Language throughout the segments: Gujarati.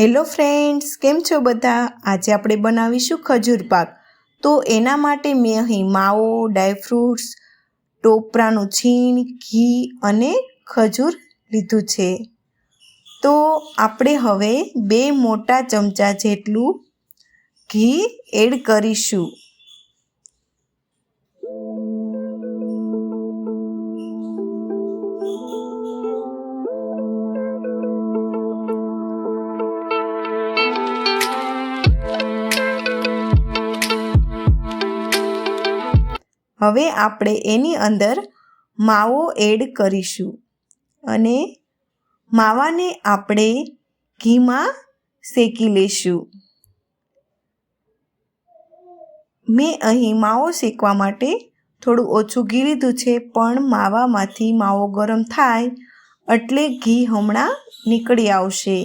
હેલો ફ્રેન્ડ્સ, કેમ છો બધા? આજે આપણે બનાવીશું ખજૂર પાક. તો એના માટે મેં અહીં માવો ડ્રાયફ્રૂટ્સ ટોપરાનું છીણ, ઘી અને ખજૂર લીધું છે. તો આપણે હવે બે મોટા ચમચા જેટલું ઘી એડ કરીશું. હવે આપણે એની અંદર માવો એડ કરીશું. અને માવાને આપણે ઘીમાં શેકી લઈશું મેં અહીં માવો શેકવા માટે થોડું ઓછું ઘી લીધું છે, પણ માવામાંથી માવો ગરમ થાય એટલે ઘી હમણાં નીકળી આવશે.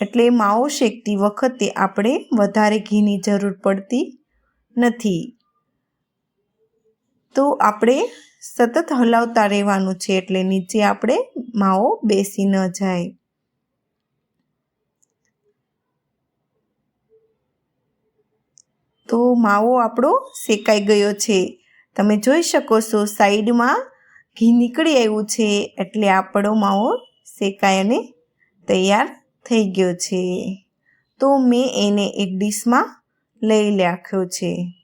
એટલે માવો શેકતી વખતે આપણે વધારે ઘીની જરૂર પડતી નથી. તો આપણે સતત હલાવતા રહેવાનું છે એટલે નીચે આપણે માવો બેસી ન જાય. તો માવો આપણો શેકાઈ ગયો છે. તમે જોઈ શકો છો સાઈડમાં ઘી નીકળી આવ્યું છે એટલે આપણો માવો શેકાઈ અને તૈયાર થઈ ગયો છે. તો મેં એને એક ડીશમાં લઈ રાખ્યો છે.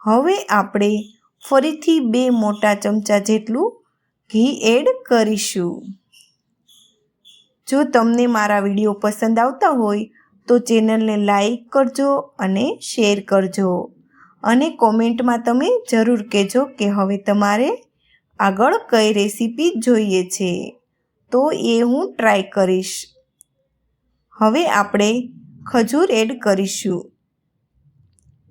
હવે આપણે ફરીથી બે મોટા ચમચા જેટલું ઘી એડ કરીશું. જો તમને મારા વીડિયો પસંદ આવતા હોય, તો ચેનલને લાઈક કરજો અને શેર કરજો. અને કોમેન્ટમાં તમે જરૂર કહેજો કે હવે તમારે આગળ કઈ રેસીપી જોઈએ છે. તો એ હું ટ્રાય કરીશ. હવે આપણે ખજૂર એડ કરીશું.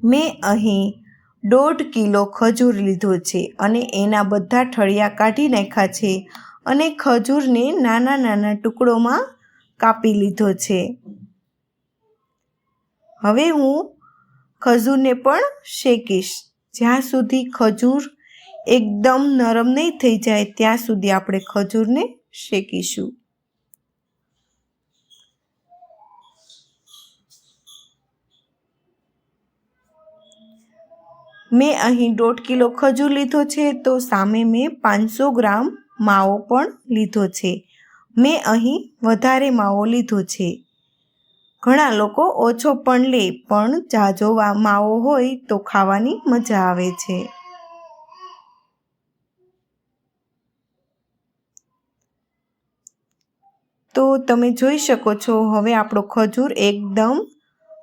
મેં અહીં દોઢ કિલો ખજૂર લીધો છે અને એના બધા ઠળિયા કાઢી નાખ્યા છે અને ખજૂરને નાના નાના ટુકડોમાં કાપી લીધો છે. હવે હું ખજૂરને પણ શેકીશ. જ્યાં સુધી ખજૂર એકદમ નરમ નહીં થઈ જાય, ત્યાં સુધી આપણે ખજૂરને શેકીશું. મેં અહીં દોઢ કિલો ખજૂર લીધો છે, તો સામે મેં પાંચસો ગ્રામ માવો પણ લીધો છે. મેં અહીં વધારે માવો લીધો છે. ઘણા લોકો ઓછો પણ લે, પણ જાજો માવો હોય તો ખાવાની મજા આવે છે. તો તમે જોઈ શકો છો, હવે આપણો ખજૂર એકદમ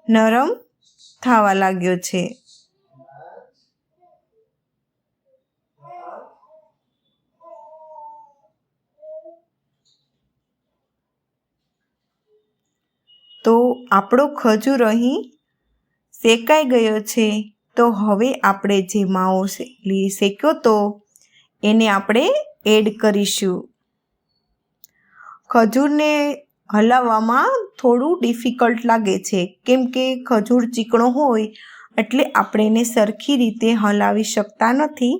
નરમ થવા લાગ્યો છે. તો આપણો ખજૂર અહીં શેકાઈ ગયો છે. તો હવે આપણે જે માવો શેક્યો તો એને આપણે એડ કરીશું. ખજૂરને હલાવવામાં થોડું ડિફિકલ્ટ લાગે છે. કેમ કે ખજૂર ચીકણો હોય એટલે આપણે એને સરખી રીતે હલાવી શકતા નથી.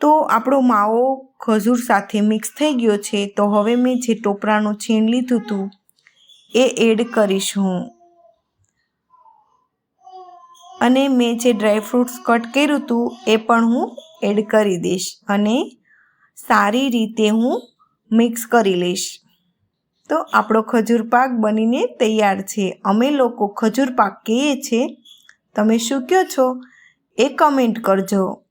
તો આપણો માવો ખજૂર સાથે મિક્સ થઈ ગયો છે. તો હવે મેં જે ટોપરાનું છીણ લીધું હતું એ એડ કરીશ હું. અને મેં જે ડ્રાયફ્રૂટ્સ કટ કર્યું હતું એ પણ હું એડ કરી દઈશ અને સારી રીતે હું મિક્સ કરી લઈશ. તો આપણો ખજૂર પાક બનીને તૈયાર છે. અમે લોકો ખજૂર પાક કહીએ છીએ. તમે શું કહો છો? એ કમેન્ટ કરજો.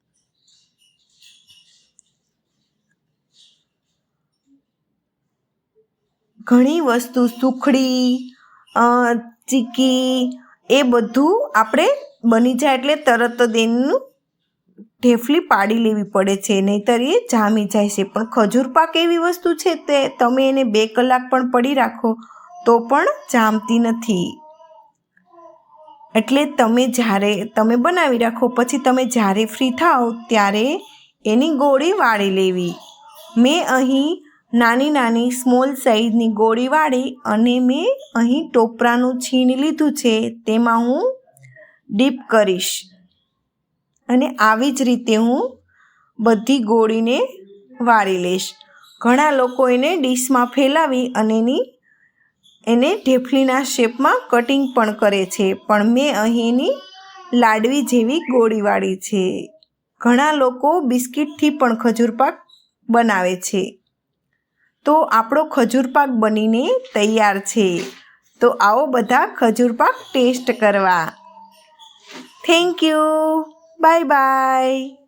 ઘણી વસ્તુ, સુખડી ચીકી, એ બધું આપણે બની જાય એટલે તરત જ એનું ઢેફલી પાડી લેવી પડે છે. નહીંતર એ જામી જાય છે. પણ ખજૂર પાક એવી વસ્તુ છે તે તમે એને બે કલાક પણ પડી રાખો તો પણ જામતી નથી. એટલે તમે જ્યારે, તમે બનાવી રાખો, પછી તમે જ્યારે ફ્રી થાઓ ત્યારે એની ગોળી વાળી લેવી. મેં અહીં નાની નાની સ્મોલ સાઈઝની ગોળી વાળી અને મેં અહીં ટોપરાનું છીણ લીધું છે, તેમાં હું ડીપ કરીશ. અને આવી જ રીતે હું બધી ગોળીને વાળી લઈશ. ઘણા લોકો એને ડીશમાં ફેલાવી અને એની, એને ઢેફલીના શેપમાં કટિંગ પણ કરે છે, પણ મેં અહીંની લાડવી જેવી ગોળીવાળી છે. ઘણા લોકો બિસ્કિટથી પણ ખજૂરપાક બનાવે છે. તો આપણો ખજૂર પાક બનીને તૈયાર છે. તો આવો બધા ખજૂર પાક ટેસ્ટ કરવા. Thank you bye bye